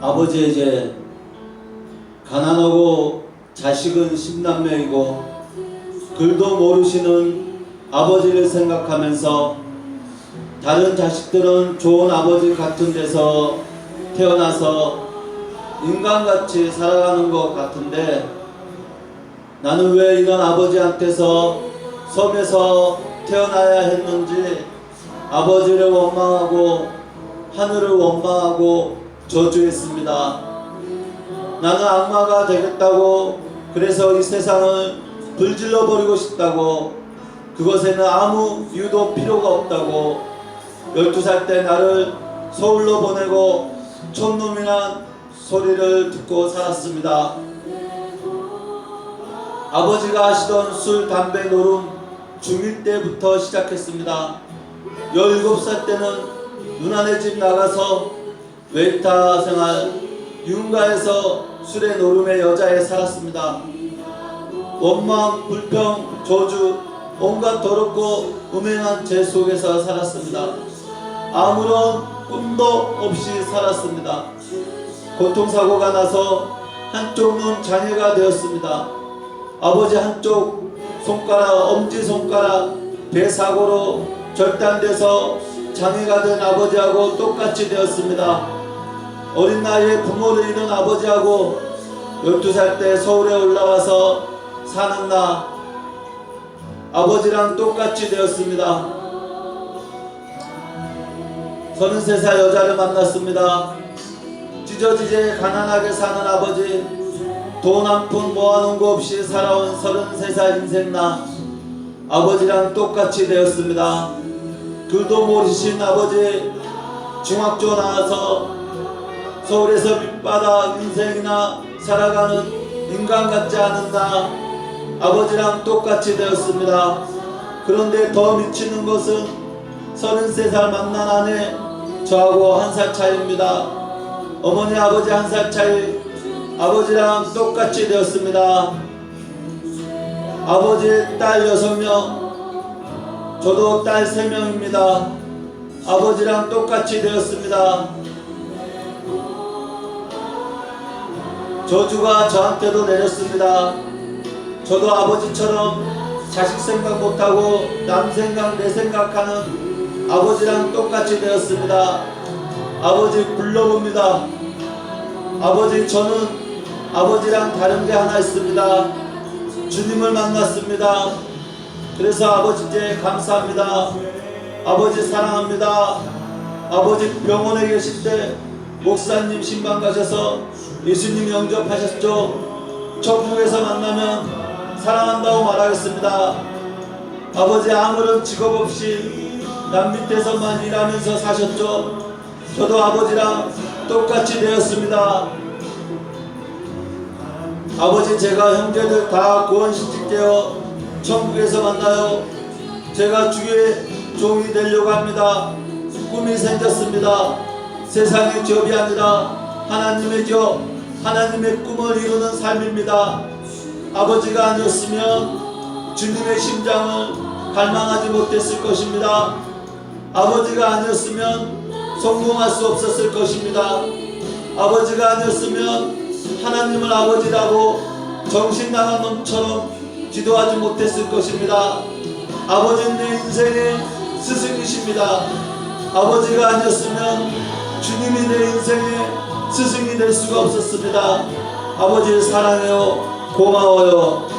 아버지 이제 가난하고 자식은 십남매이고 글도 모르시는 아버지를 생각하면서 다른 자식들은 좋은 아버지 같은 데서 태어나서 인간같이 살아가는 것 같은데 나는 왜 이런 아버지한테서 섬에서 태어나야 했는지 아버지를 원망하고 하늘을 원망하고 저주했습니다. 나는 악마가 되겠다고 그래서 이 세상을 불질러 버리고 싶다고 그것에는 아무 이유도 필요가 없다고 12살 때 나를 서울로 보내고 촌놈이란 소리를 듣고 살았습니다. 아버지가 하시던 술, 담배, 노름 중1 때부터 시작했습니다. 17살 때는 누나네 집 나가서 웨이터 생활, 윤가에서 술에 노름의 여자에 살았습니다. 원망, 불평, 저주, 온갖 더럽고 음행한 죄 속에서 살았습니다. 아무런 꿈도 없이 살았습니다. 교통사고가 나서 한쪽 눈 장애가 되었습니다. 아버지 한쪽 손가락, 엄지손가락 배사고로 절단돼서 장애가 된 아버지하고 똑같이 되었습니다. 어린 나이에 부모를 잃은 아버지하고 12살 때 서울에 올라와서 사는 나 아버지랑 똑같이 되었습니다. 33살 여자를 만났습니다. 찢어지게 가난하게 사는 아버지 돈 한 푼 모아놓은 거 없이 살아온 33살 인생 나 아버지랑 똑같이 되었습니다. 글도 모르신 아버지 중학교 나와서 서울에서 밑바닥 인생이나 살아가는 인간 같지 않은 나 아버지랑 똑같이 되었습니다. 그런데 더 미치는 것은 33살 만난 아내 저하고 한 살 차이입니다. 어머니 아버지 한 살 차이 아버지랑 똑같이 되었습니다. 아버지 딸 여섯 명 저도 딸 세 명입니다. 아버지랑 똑같이 되었습니다. 저주가 저한테도 내렸습니다. 저도 아버지처럼 자식 생각 못하고 남 생각 내 생각하는 아버지랑 똑같이 되었습니다. 아버지 불러봅니다. 아버지 저는 아버지랑 다른 게 하나 있습니다. 주님을 만났습니다. 그래서 아버지께 감사합니다. 아버지 사랑합니다. 아버지 병원에 계실 때 목사님 신방 가셔서 예수님 영접하셨죠. 천국에서 만나면 사랑한다고 말하겠습니다. 아버지 아무런 직업 없이 남 밑에서만 일하면서 사셨죠. 저도 아버지랑 똑같이 되었습니다. 아버지 제가 형제들 다 구원시킬게요. 천국에서 만나요. 제가 주의 종이 되려고 합니다. 꿈이 생겼습니다. 세상의 기업이 아니라 하나님의 기업, 하나님의 꿈을 이루는 삶입니다. 아버지가 아니었으면 주님의 심장을 갈망하지 못했을 것입니다. 아버지가 아니었으면 성공할 수 없었을 것입니다. 아버지가 아니었으면 하나님을 아버지라고 정신 나간 놈처럼 기도하지 못했을 것입니다. 아버지는 내 인생의 스승이십니다. 아버지가 아니었으면 주님이 내 인생의 스승이 될 수가 없었습니다. 아버지 사랑해요. 고마워요.